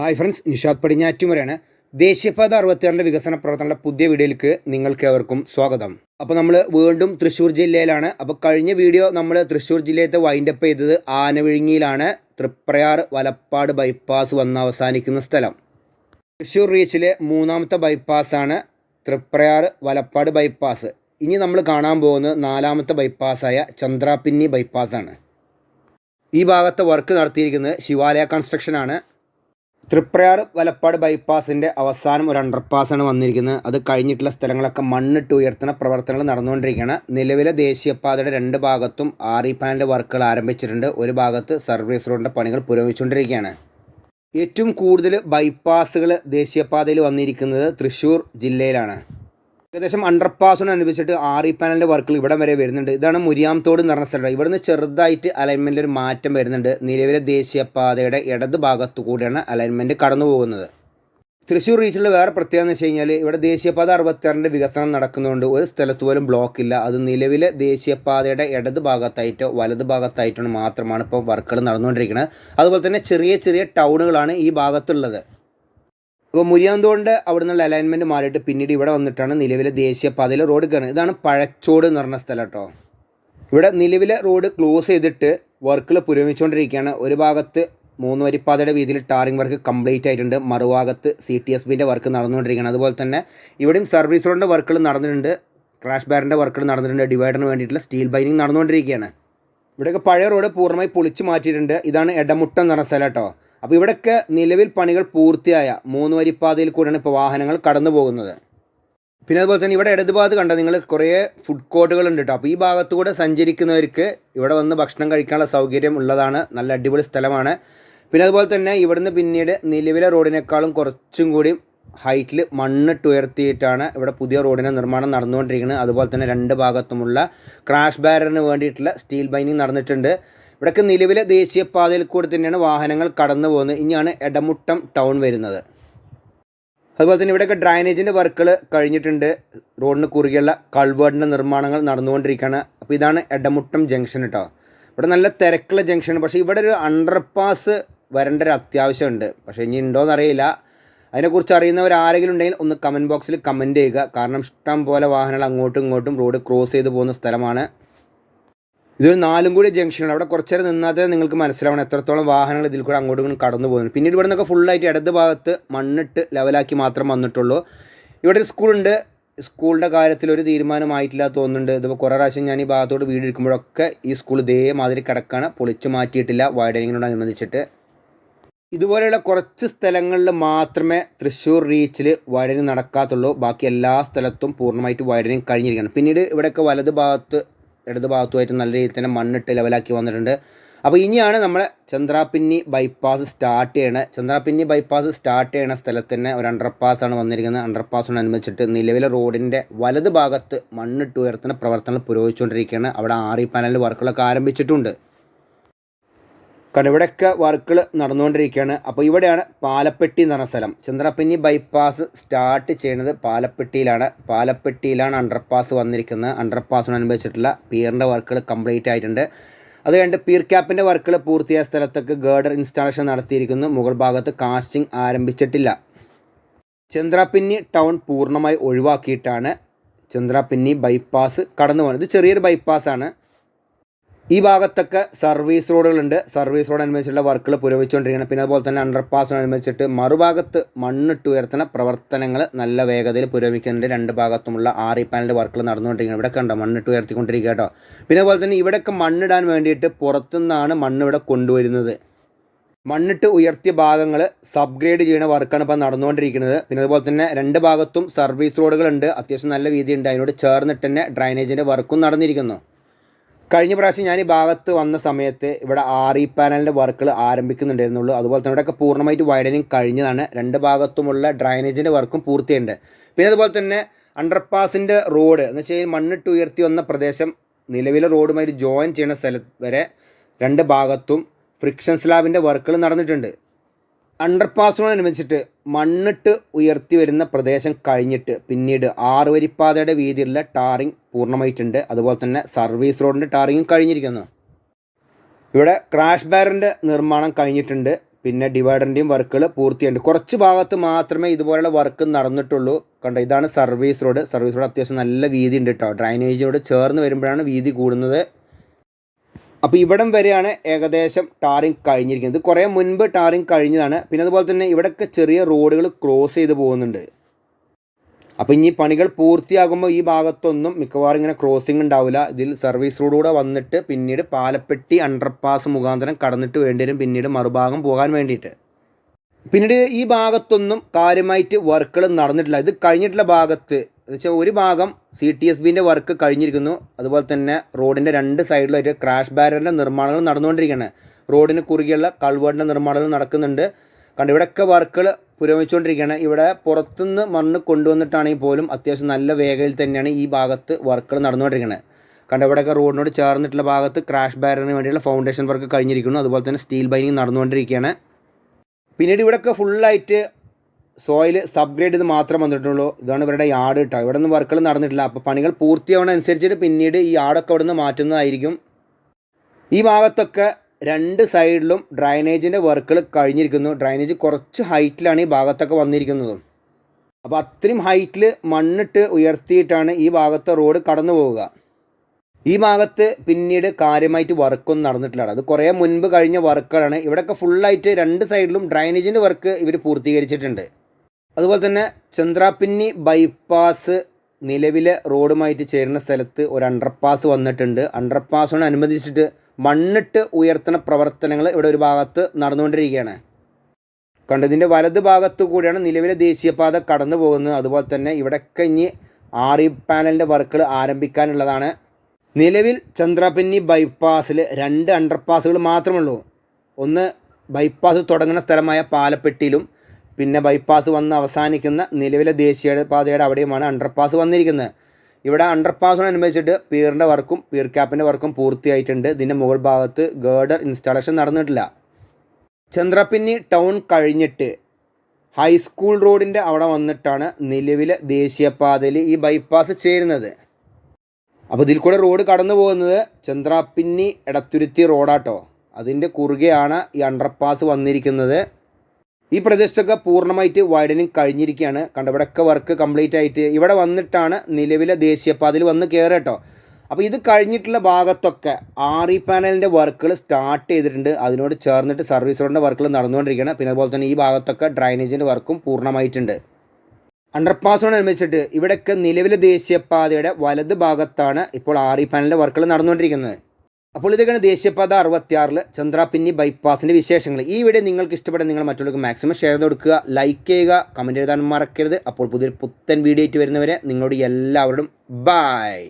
Hi friends Nishad പടിഞ്ഞാറ്റുമരാണ് ദേശീയപാത അറുപത്തിയാറിന്റെ വികസന പ്രവർത്തനങ്ങളുടെ പുതിയ വീഡിയോയിലേക്ക് നിങ്ങൾക്ക് ഏവർക്കും സ്വാഗതം. അപ്പോൾ നമ്മൾ വീണ്ടും തൃശ്ശൂർ ജില്ലയിലാണ്. അപ്പോൾ കഴിഞ്ഞ വീഡിയോ നമ്മൾ തൃശ്ശൂർ ജില്ലയത്തെ വൈൻഡപ്പ് ചെയ്തത് ആനവിഴുങ്ങിയിലാണ് തൃപ്രയാർ വലപ്പാട് ബൈപ്പാസ് വന്ന് അവസാനിക്കുന്ന സ്ഥലം. തൃശ്ശൂർ റീച്ചിലെ മൂന്നാമത്തെ ബൈപ്പാസാണ് തൃപ്രയാർ വലപ്പാട് ബൈപ്പാസ് ഇനി നമ്മൾ കാണാൻ പോകുന്നത് നാലാമത്തെ ബൈപ്പാസായ ചന്ദ്രാപിന്നി ബൈപ്പാസാണ് ഈ ഭാഗത്തെ വർക്ക് നടത്തിയിരിക്കുന്നത് ശിവാലയ കൺസ്ട്രക്ഷനാണ് തൃപ്രയാർ വലപ്പാട് ബൈപ്പാസിന്റെ അവസാനം ഒരു അണ്ടർപാസാണ് വന്നിരിക്കുന്നത്. അത് കഴിഞ്ഞിട്ടുള്ള സ്ഥലങ്ങളൊക്കെ മണ്ണിട്ട് ഉയർത്തുന്ന പ്രവർത്തനങ്ങൾ നടന്നുകൊണ്ടിരിക്കുകയാണ്. നിലവിലെ ദേശീയപാതയുടെ രണ്ട് ഭാഗത്തും ആർ ഇ പാനലിന്റെ വർക്കുകൾ ആരംഭിച്ചിട്ടുണ്ട്. ഒരു ഭാഗത്ത് സർവീസ് റോഡിന്റെ പണികൾ പുരോഗമിച്ചുകൊണ്ടിരിക്കുകയാണ്. ഏറ്റവും കൂടുതൽ ബൈപ്പാസുകൾ ദേശീയപാതയിൽ വന്നിരിക്കുന്നത് തൃശ്ശൂർ ജില്ലയിലാണ്. ഏകദേശം അണ്ടർപാസിനനുസരിച്ചിട്ട് ആർ ഇ പാനലിന്റെ വർക്കുകൾ ഇവിടെ വരെ വരുന്നുണ്ട്. ഇതാണ് മുരിയാംതോട് എന്ന് പറഞ്ഞ സ്ഥലം ഇവിടുന്ന് ചെറുതായിട്ട് അലൈൻമെന്റിൽ ഒരു മാറ്റം വരുന്നുണ്ട്. നിലവിലെ ദേശീയപാതയുടെ ഇടത് ഭാഗത്തു കൂടിയാണ് അലൈൻമെന്റ് കടന്നു പോകുന്നത്. തൃശ്ശൂർ റീച്ചിലുള്ള വേറെ പ്രത്യേകത എന്ന് വെച്ച് കഴിഞ്ഞാൽ ഇവിടെ ദേശീയപാത അറുപത്തിയാറിന്റെ വികസനം നടക്കുന്നതുകൊണ്ട് ഒരു സ്ഥലത്ത് പോലും ബ്ലോക്ക് ഇല്ല. അത് നിലവിലെ ദേശീയപാതയുടെ ഇടത് ഭാഗത്തായിട്ടോ വലത് ഭാഗത്തായിട്ടോ മാത്രമാണ് ഇപ്പോൾ വർക്കുകൾ നടന്നുകൊണ്ടിരിക്കുന്നത്. അതുപോലെ തന്നെ ചെറിയ ചെറിയ ടൗണുകളാണ് ഈ ഭാഗത്തുള്ളത്. ഇപ്പോൾ മുരിയാന്തോണ്ട് അവിടെ നിന്നുള്ള അലൈൻമെന്റ് മാറിയിട്ട് പിന്നീട് ഇവിടെ വന്നിട്ടാണ് നിലവിലെ ദേശീയപാതയിലെ റോഡ് കയറുന്നത്. ഇതാണ് പഴച്ചോട് എന്ന് പറഞ്ഞ സ്ഥലം കേട്ടോ. ഇവിടെ നിലവിലെ റോഡ് ക്ലോസ് ചെയ്തിട്ട് വർക്കുകൾ പുരോഗമിച്ചുകൊണ്ടിരിക്കുകയാണ്. ഒരു ഭാഗത്ത് മൂന്ന് വരിപ്പാതയുടെ വീതിയിൽ ടാറിംഗ് വർക്ക് കംപ്ലീറ്റ് ആയിട്ടുണ്ട്. മറുഭാഗത്ത് സി ടി എസ് ബിന്റെ വർക്ക് നടന്നുകൊണ്ടിരിക്കുകയാണ്. അതുപോലെ തന്നെ ഇവിടെയും സർവീസ് റോഡിന്റെ വർക്കുകൾ നടന്നിട്ടുണ്ട്. ക്രാഷ് ബാറിന്റെ വർക്കുകൾ നടന്നിട്ടുണ്ട്. ഡിവൈഡറിന് വേണ്ടിയിട്ടുള്ള സ്റ്റീൽ ബൈനിങ് നടന്നുകൊണ്ടിരിക്കുകയാണ്. ഇവിടെയൊക്കെ പഴയ റോഡ് പൂർണമായി പൊളിച്ചു മാറ്റിയിട്ടുണ്ട്. ഇതാണ് എടമുട്ടം എന്ന് പറഞ്ഞ സ്ഥലം കേട്ടോ. അപ്പോൾ ഇവിടെയൊക്കെ നിലവിൽ പണികൾ പൂർത്തിയായ മൂന്ന് വരിപ്പാതയിൽ കൂടെയാണ് ഇപ്പോൾ വാഹനങ്ങൾ കടന്നു പോകുന്നത്. പിന്നെ അതുപോലെ തന്നെ ഇവിടെ ഇടതുഭാഗത്ത് കണ്ട നിങ്ങൾ കുറേ ഫുഡ് കോർട്ടുകൾ ഉണ്ട് കേട്ടോ അപ്പോൾ ഈ ഭാഗത്തുകൂടെ സഞ്ചരിക്കുന്നവർക്ക് ഇവിടെ വന്ന് ഭക്ഷണം കഴിക്കാനുള്ള സൗകര്യം ഉള്ളതാണ്. നല്ല അടിപൊളി സ്ഥലമാണ്. പിന്നെ അതുപോലെ തന്നെ ഇവിടുന്ന് പിന്നീട് നിലവിലെ റോഡിനേക്കാളും കുറച്ചും കൂടി ഹൈറ്റിൽ മണ്ണിട്ട് ഉയർത്തിയിട്ടാണ് ഇവിടെ പുതിയ റോഡിന്റെ നിർമ്മാണം നടന്നുകൊണ്ടിരിക്കുന്നത്. അതുപോലെ തന്നെ രണ്ട് ഭാഗത്തുമുള്ള ക്രാഷ് ബാരറിന് വേണ്ടിയിട്ടുള്ള സ്റ്റീൽ ബൈനിങ് നടന്നിട്ടുണ്ട്. ഇവിടെയൊക്കെ നിലവിലെ ദേശീയപാതയിൽ കൂടെ തന്നെയാണ് വാഹനങ്ങൾ കടന്നു പോകുന്നത്. ഇനിയാണ് എടമുട്ടം ടൗൺ വരുന്നത്. അതുപോലെ തന്നെ ഇവിടെയൊക്കെ ഡ്രൈനേജിന്റെ വർക്കുകൾ കഴിഞ്ഞിട്ടുണ്ട്. റോഡിന് കുറുകെയുള്ള കൾവേർഡിന്റെ നിർമ്മാണങ്ങൾ നടന്നുകൊണ്ടിരിക്കുകയാണ്. അപ്പോൾ ഇതാണ് എടമുട്ടം ജംഗ്ഷൻ കേട്ടോ. ഇവിടെ നല്ല തിരക്കുള്ള ജംഗ്ഷൻ പക്ഷേ ഇവിടെ ഒരു അണ്ടർപാസ് വരേണ്ട ഒരു അത്യാവശ്യമുണ്ട്. പക്ഷേ ഇനി ഉണ്ടോയെന്ന് അറിയില്ല. അതിനെക്കുറിച്ച് അറിയുന്നവർ ആരെങ്കിലും ഉണ്ടെങ്കിൽ ഒന്ന് കമന്റ് ബോക്സിൽ കമന്റ് ചെയ്യുക. കാരണം ഇഷ്ടം പോലെ വാഹനങ്ങൾ അങ്ങോട്ടും ഇങ്ങോട്ടും റോഡ് ക്രോസ് ചെയ്ത് പോകുന്ന സ്ഥലമാണ്. ഇതൊരു നാലും കൂടി ജംഗ്ഷനാണ് അവിടെ കുറച്ച് നേരം നിങ്ങൾക്ക് മനസ്സിലാവണം. എത്രത്തോളം വാഹനങ്ങൾ ഇതിൽ കൂടെ അങ്ങോട്ടും ഇങ്ങോട്ടും കടന്നു പോകുന്നു. പിന്നീട് ഇവിടെ നിന്നൊക്കെ ഫുള്ളായിട്ട് ഇടത് ഭാഗത്ത് മണ്ണിട്ട് ലെവലാക്കി മാത്രം വന്നിട്ടുള്ളൂ. ഇവിടെ ഒരു സ്കൂളുണ്ട് സ്കൂളിന്റെ കാര്യത്തിൽ ഒരു തീരുമാനമായിട്ടില്ല തോന്നുന്നുണ്ട്. ഇതിപ്പോൾ കുറേ പ്രാവശ്യം ഞാൻ ഈ ഭാഗത്തോട് വീട് ഇരിക്കുമ്പോഴൊക്കെ ഈ സ്കൂൾ ഇതേമാതിരി കിടക്കാണ്. പൊളിച്ചു മാറ്റിയിട്ടില്ല വൈഡനിങ്ങിനോടനുബന്ധിച്ചിട്ട് ഇതുപോലെയുള്ള കുറച്ച് സ്ഥലങ്ങളിൽ മാത്രമേ തൃശ്ശൂർ റീച്ചിൽ വൈഡനിങ് നടക്കാത്തുള്ളൂ. ബാക്കി എല്ലാ സ്ഥലത്തും പൂർണമായിട്ട് വൈഡനിങ് കഴിഞ്ഞിരിക്കുകയാണ്. പിന്നീട് ഇവിടെയൊക്കെ വലത് ഭാഗത്ത് ഇടത് ഭാഗത്തുമായിട്ട് നല്ല രീതിയിൽ തന്നെ മണ്ണിട്ട് ലെവലാക്കി വന്നിട്ടുണ്ട്. അപ്പോൾ ഇനിയാണ് നമ്മൾ ചന്ദ്രാപിന്നി ബൈപ്പാസ് സ്റ്റാർട്ട് ചെയ്യണത് ചന്ദ്രാപിന്നി ബൈപ്പാസ് സ്റ്റാർട്ട് ചെയ്യണ സ്ഥലത്ത് തന്നെ ഒരു അണ്ടർപാസ് വന്നിരിക്കുന്നത്. അണ്ടർപാസിനനുബന്ധിച്ചിട്ട് നിലവിലെ റോഡിന്റെ വലത് ഭാഗത്ത് മണ്ണിട്ട് ഉയർത്തുന്ന പ്രവർത്തനങ്ങൾ പുരോഗമിച്ചുകൊണ്ടിരിക്കുകയാണ്. അവിടെ ആറി പാനലിൽ വർക്കുകളൊക്കെ ആരംഭിച്ചിട്ടുണ്ട്. കാരണം ഇവിടെയൊക്കെ വർക്കുകൾ നടന്നുകൊണ്ടിരിക്കുകയാണ്. അപ്പോൾ ഇവിടെയാണ് പാലപ്പെട്ടി എന്ന് പറഞ്ഞ സ്ഥലം. ചന്ദ്രപ്പിന്നി ബൈപ്പാസ് സ്റ്റാർട്ട് ചെയ്യുന്നത് പാലപ്പെട്ടിയിലാണ്. പാലപ്പെട്ടിയിലാണ് അണ്ടർപാസ് വന്നിരിക്കുന്നത്. അണ്ടർപാസിനനുബന്ധിച്ചിട്ടുള്ള പിയറിന്റെ വർക്കുകൾ കംപ്ലീറ്റ് ആയിട്ടുണ്ട്. അത് കഴിഞ്ഞിട്ട് പീർ ക്യാപ്പിന്റെ വർക്കുകൾ പൂർത്തിയായ സ്ഥലത്തൊക്കെ ഗേഡർ ഇൻസ്റ്റാളേഷൻ നടത്തിയിരിക്കുന്നു. മുകൾ ഭാഗത്ത് കാസ്റ്റിംഗ് ആരംഭിച്ചിട്ടില്ല. ചന്ദ്രപ്പിന്നി ടൗൺ പൂർണമായി ഒഴിവാക്കിയിട്ടാണ് ചന്ദ്രപ്പിന്നി ബൈപ്പാസ് കടന്നു പോകുന്നത് ഇത് ചെറിയൊരു ബൈപ്പാസാണ് ഈ ഭാഗത്തൊക്കെ സർവീസ് റോഡുകളുണ്ട്. സർവീസ് റോഡ് അനുബന്ധിച്ചുള്ള വർക്കുകൾ പുരോഗമിച്ചുകൊണ്ടിരിക്കുകയാണ്. പിന്നെ അതുപോലെ തന്നെ അണ്ടർപാസിനനുബന്ധിച്ചിട്ട് മറുഭാഗത്ത് മണ്ണിട്ട് ഉയർത്തുന്ന പ്രവർത്തനങ്ങൾ നല്ല വേഗതയിൽ പുരോഗമിക്കുന്നുണ്ട്. രണ്ട് ഭാഗത്തുമുള്ള ആറി പാനലിന്റെ വർക്കുകൾ നടന്നുകൊണ്ടിരിക്കുന്നത് ഇവിടെ കണ്ടോ മണ്ണിട്ട് ഉയർത്തിക്കൊണ്ടിരിക്കുക കേട്ടോ. പിന്നെ അതുപോലെ തന്നെ ഇവിടെയൊക്കെ മണ്ണിടാൻ വേണ്ടിയിട്ട് പുറത്തുനിന്നാണ് മണ്ണ് ഇവിടെ കൊണ്ടുവരുന്നത്. മണ്ണിട്ട് ഉയർത്തിയ ഭാഗങ്ങൾ സബ്ഗ്രേഡ് ചെയ്യുന്ന വർക്കാണ് ഇപ്പോൾ നടന്നുകൊണ്ടിരിക്കുന്നത്. പിന്നെ അതുപോലെ തന്നെ രണ്ട് ഭാഗത്തും സർവീസ് റോഡുകളുണ്ട് അത്യാവശ്യം നല്ല വീതിയുണ്ട് അതിനോട് ചേർന്നിട്ട് തന്നെ ഡ്രൈനേജിന്റെ വർക്കും നടന്നിരിക്കുന്നു. കഴിഞ്ഞ പ്രാവശ്യം ഞാൻ ഈ ഭാഗത്ത് വന്ന സമയത്ത് ഇവിടെ ആർ ഇ പാനലിന്റെ വർക്കുകൾ ആരംഭിക്കുന്നുണ്ടായിരുന്നുള്ളൂ. അതുപോലെ തന്നെ ഇവിടെയൊക്കെ പൂർണമായിട്ട് വൈഡനിങ് കഴിഞ്ഞതാണ്. രണ്ട് ഭാഗത്തുമുള്ള ഡ്രൈനേജിന്റെ വർക്കും പൂർത്തിയുണ്ട്. പിന്നെ അതുപോലെ തന്നെ അണ്ടർപാസിന്റെ റോഡ് എന്ന് വെച്ചാൽ മണ്ണിട്ട് ഉയർത്തി വന്ന പ്രദേശം നിലവിലെ റോഡുമായിട്ട് ജോയിൻ ചെയ്യുന്ന സ്ഥലം വരെ രണ്ട് ഭാഗത്തും ഫ്രിക്ഷൻ സ്ലാബിന്റെ വർക്കുകൾ നടന്നിട്ടുണ്ട്. അണ്ടർപാസിനോടനുബന്ധിച്ചിട്ട് മണ്ണിട്ട് ഉയർത്തി വരുന്ന പ്രദേശം കഴിഞ്ഞിട്ട് പിന്നീട് ആറ് വരിപ്പാതയുടെ വീതിയിലുള്ള ടാറിങ് പൂർണമായിട്ടുണ്ട്. അതുപോലെ തന്നെ സർവീസ് റോഡിന്റെ ടാറിങ്ങും കഴിഞ്ഞിരിക്കുന്നു. ഇവിടെ ക്രാഷ് ബാറിന്റെ നിർമ്മാണം കഴിഞ്ഞിട്ടുണ്ട്. പിന്നെ ഡിവൈഡറിന്റെയും വർക്കുകൾ പൂർത്തിയുണ്ട് കുറച്ച് ഭാഗത്ത് മാത്രമേ ഇതുപോലെയുള്ള വർക്ക് നടന്നിട്ടുള്ളൂ. കണ്ട ഇതാണ് സർവീസ് റോഡ്. സർവീസ് റോഡ് അത്യാവശ്യം നല്ല വീതി ഉണ്ട് കേട്ടോ ഡ്രൈനേജിനോട് ചേർന്ന് വരുമ്പോഴാണ് വീതി കൂടുന്നത്. അപ്പോൾ ഇവിടം വരെയാണ് ഏകദേശം ടാറിങ് കഴിഞ്ഞിരിക്കുന്നത്. കുറേ മുൻപ് ടാറിങ് കഴിഞ്ഞതാണ്. പിന്നെ അതുപോലെ തന്നെ ഇവിടെയൊക്കെ ചെറിയ റോഡുകൾ ക്രോസ് ചെയ്ത് പോകുന്നുണ്ട്. അപ്പോൾ ഇനി പണികൾ പൂർത്തിയാകുമ്പോൾ ഈ ഭാഗത്തൊന്നും മിക്കവാറും ഇങ്ങനെ ക്രോസിംഗ് ഉണ്ടാവില്ല. ഇതിൽ സർവീസ് റോഡൂടെ വന്നിട്ട് പിന്നീട് പാലപ്പെട്ടി അണ്ടർപാസ് മുഖാന്തരം കടന്നിട്ട് വേണ്ടി വരും. പിന്നീട് മറുഭാഗം പോകാൻ വേണ്ടിയിട്ട്. പിന്നീട് ഈ ഭാഗത്തൊന്നും കാര്യമായിട്ട് വർക്കുകൾ നടന്നിട്ടില്ല. ഇത് കഴിഞ്ഞിട്ടുള്ള ഭാഗത്ത് വെച്ചാൽ ഒരു ഭാഗം സി ടി എസ് ബിന്റെ വർക്ക് കഴിഞ്ഞിരിക്കുന്നു. അതുപോലെ തന്നെ റോഡിന്റെ രണ്ട് സൈഡിലായിട്ട് ക്രാഷ് ബാരറിന്റെ നിർമ്മാണങ്ങൾ നടന്നുകൊണ്ടിരിക്കുകയാണ്. റോഡിന് കുറുകെയുള്ള കൾവേർഡിന്റെ നിർമ്മാണങ്ങൾ നടക്കുന്നുണ്ട്. കണ്ട് ഇവിടെയൊക്കെ വർക്കുകൾ പുരോഗമിച്ചുകൊണ്ടിരിക്കുകയാണ്. ഇവിടെ പുറത്തുനിന്ന് മണ്ണ് കൊണ്ടുവന്നിട്ടാണെങ്കിൽ പോലും അത്യാവശ്യം നല്ല വേഗയിൽ തന്നെയാണ് ഈ ഭാഗത്ത് വർക്കുകൾ നടന്നുകൊണ്ടിരിക്കുന്നത് കണ്ട ഇവിടെയൊക്കെ റോഡിനോട് ചേർന്നിട്ടുള്ള ഭാഗത്ത് ക്രാഷ് ബാരറിന് വേണ്ടിയുള്ള ഫൗണ്ടേഷൻ വർക്ക് കഴിഞ്ഞിരിക്കുന്നു. അതുപോലെ തന്നെ സ്റ്റീൽ ബൈനിങ് നടന്നുകൊണ്ടിരിക്കുകയാണ്. പിന്നീട് ഇവിടെയൊക്കെ ഫുള്ളായിട്ട് സോയിൽ സബ്ഗ്രേഡ് ചെയ്ത് മാത്രം വന്നിട്ടുള്ളൂ. ഇതാണ് ഇവരുടെ യാർഡ് കേട്ടോ ഇവിടെ നിന്ന് വർക്കുകൾ നടന്നിട്ടില്ല. അപ്പോൾ പണികൾ പൂർത്തിയാവണ അനുസരിച്ചിട്ട് പിന്നീട് ഈ യാർഡൊക്കെ അവിടെ നിന്ന് മാറ്റുന്നതായിരിക്കും. ഈ ഭാഗത്തൊക്കെ രണ്ട് സൈഡിലും ഡ്രൈനേജിന്റെ വർക്കുകൾ കഴിഞ്ഞിരിക്കുന്നു. ഡ്രൈനേജ് കുറച്ച് ഹൈറ്റിലാണ് ഈ ഭാഗത്തൊക്കെ വന്നിരിക്കുന്നത്. അപ്പോൾ അത്രയും ഹൈറ്റിൽ മണ്ണിട്ട് ഉയർത്തിയിട്ടാണ് ഈ ഭാഗത്തെ റോഡ് കടന്നു പോവുക. ഈ ഭാഗത്ത് പിന്നീട് കാര്യമായിട്ട് വർക്കൊന്നും നടന്നിട്ടില്ല അത് കുറേ മുൻപ് കഴിഞ്ഞ വർക്കുകളാണ് ഇവിടെയൊക്കെ ഫുള്ളായിട്ട് രണ്ട് സൈഡിലും ഡ്രൈനേജിന്റെ വർക്ക് ഇവർ പൂർത്തീകരിച്ചിട്ടുണ്ട്. അതുപോലെ തന്നെ ചന്ദ്രാപ്പിന്നി ബൈപ്പാസ് നിലവിലെ റോഡുമായിട്ട് ചേരുന്ന സ്ഥലത്ത് ഒരു അണ്ടർപാസ് വന്നിട്ടുണ്ട്. അണ്ടർപാസിനോട് അനുബന്ധിച്ചിട്ട് മണ്ണിട്ട് ഉയർത്തണ പ്രവർത്തനങ്ങൾ ഇവിടെ ഒരു ഭാഗത്ത് നടന്നുകൊണ്ടിരിക്കുകയാണ്. കണ്ടതിന്റെ വലത് ഭാഗത്തു കൂടിയാണ് നിലവിലെ ദേശീയപാത കടന്നു പോകുന്നത്. അതുപോലെ തന്നെ ഇവിടെയൊക്കെ ഇനി ആറി പാനലിന്റെ വർക്കുകൾ ആരംഭിക്കാനുള്ളതാണ്. നിലവിൽ ചന്ദ്രാപിന്നി ബൈപ്പാസിൽ രണ്ട് അണ്ടർപാസുകൾ മാത്രമേ ഉള്ളൂ. ഒന്ന് ബൈപ്പാസ് തുടങ്ങുന്ന സ്ഥലമായ പാലപ്പെട്ടിയിലും പിന്നെ ബൈപ്പാസ് വന്ന് അവസാനിക്കുന്ന നിലവിലെ ദേശീയ പാതയുടെ അവിടെയുമാണ് അണ്ടർപാസ് വന്നിരിക്കുന്നത്. ഇവിടെ അണ്ടർപാസിനനുബന്ധിച്ചിട്ട് പീറിന്റെ വർക്കും പീർ ക്യാപ്പിന്റെ വർക്കും പൂർത്തിയായിട്ടുണ്ട്. ഇതിന്റെ മുകൾ ഭാഗത്ത് ഗേർഡർ ഇൻസ്റ്റാളേഷൻ നടന്നിട്ടില്ല. ചന്ദ്രപ്പിന്നി ടൗൺ കഴിഞ്ഞിട്ട് ഹൈസ്കൂൾ റോഡിന്റെ അവിടെ വന്നിട്ടാണ് നിലവിലെ ദേശീയപാതയിൽ ഈ ബൈപ്പാസ് ചേരുന്നത്. അപ്പോൾ ഇതിൽ കൂടെ റോഡ് കടന്നു പോകുന്നത് ചന്ദ്രാപ്പിന്നി എടത്തുരുത്തി റോഡാട്ടോ അതിന്റെ കുറുകെയാണ് ഈ അണ്ടർപാസ് വന്നിരിക്കുന്നത്. ഈ പ്രദേശത്തൊക്കെ പൂർണമായിട്ട് വൈഡനിങ് കഴിഞ്ഞിരിക്കുകയാണ്. കണ്ട ഇവിടെയൊക്കെ വർക്ക് കംപ്ലീറ്റ് ആയിട്ട്. ഇവിടെ വന്നിട്ടാണ് നിലവിലെ ദേശീയപാതയിൽ വന്ന് കയറുക കേട്ടോ. അപ്പോൾ ഇത് കഴിഞ്ഞിട്ടുള്ള ഭാഗത്തൊക്കെ ആർ ഇ പാനലിന്റെ വർക്കുകൾ സ്റ്റാർട്ട് ചെയ്തിട്ടുണ്ട്. അതിനോട് ചേർന്നിട്ട് സർവീസ് റോഡിന്റെ വർക്കുകൾ നടന്നുകൊണ്ടിരിക്കുകയാണ്. പിന്നെ അതുപോലെ തന്നെ ഈ ഭാഗത്തൊക്കെ ഡ്രൈനേജിന്റെ വർക്കും പൂർണമായിട്ടുണ്ട്. അണ്ടർപാസിനോടനുബന്ധിച്ചിട്ട് ഇവിടെയൊക്കെ നിലവിലെ ദേശീയപാതയുടെ വലത് ഭാഗത്താണ് ഇപ്പോൾ ആർ ഇ പാനലിന്റെ വർക്കുകൾ നടന്നുകൊണ്ടിരിക്കുന്നത്. അപ്പോൾ ഇതൊക്കെയാണ് ദേശീയപാത അറുപത്തിയാറിൽ ചന്ദ്രാപിന്നി ബൈപ്പാസിന്റെ വിശേഷങ്ങൾ ഈ വീഡിയോ നിങ്ങൾക്ക് ഇഷ്ടപ്പെടാൻ നിങ്ങൾ മറ്റുള്ളവർക്ക് മാക്സിമം ഷെയർ ചെയ്ത് കൊടുക്കുക ലൈക്ക് ചെയ്യുക കമന്റ് എഴുതാൻ മറക്കരുത്. അപ്പോൾ പുതിയൊരു പുത്തൻ വീഡിയോ ആയിട്ട് വരുന്നവരെ നിങ്ങളോട് എല്ലാവരോടും ബായ്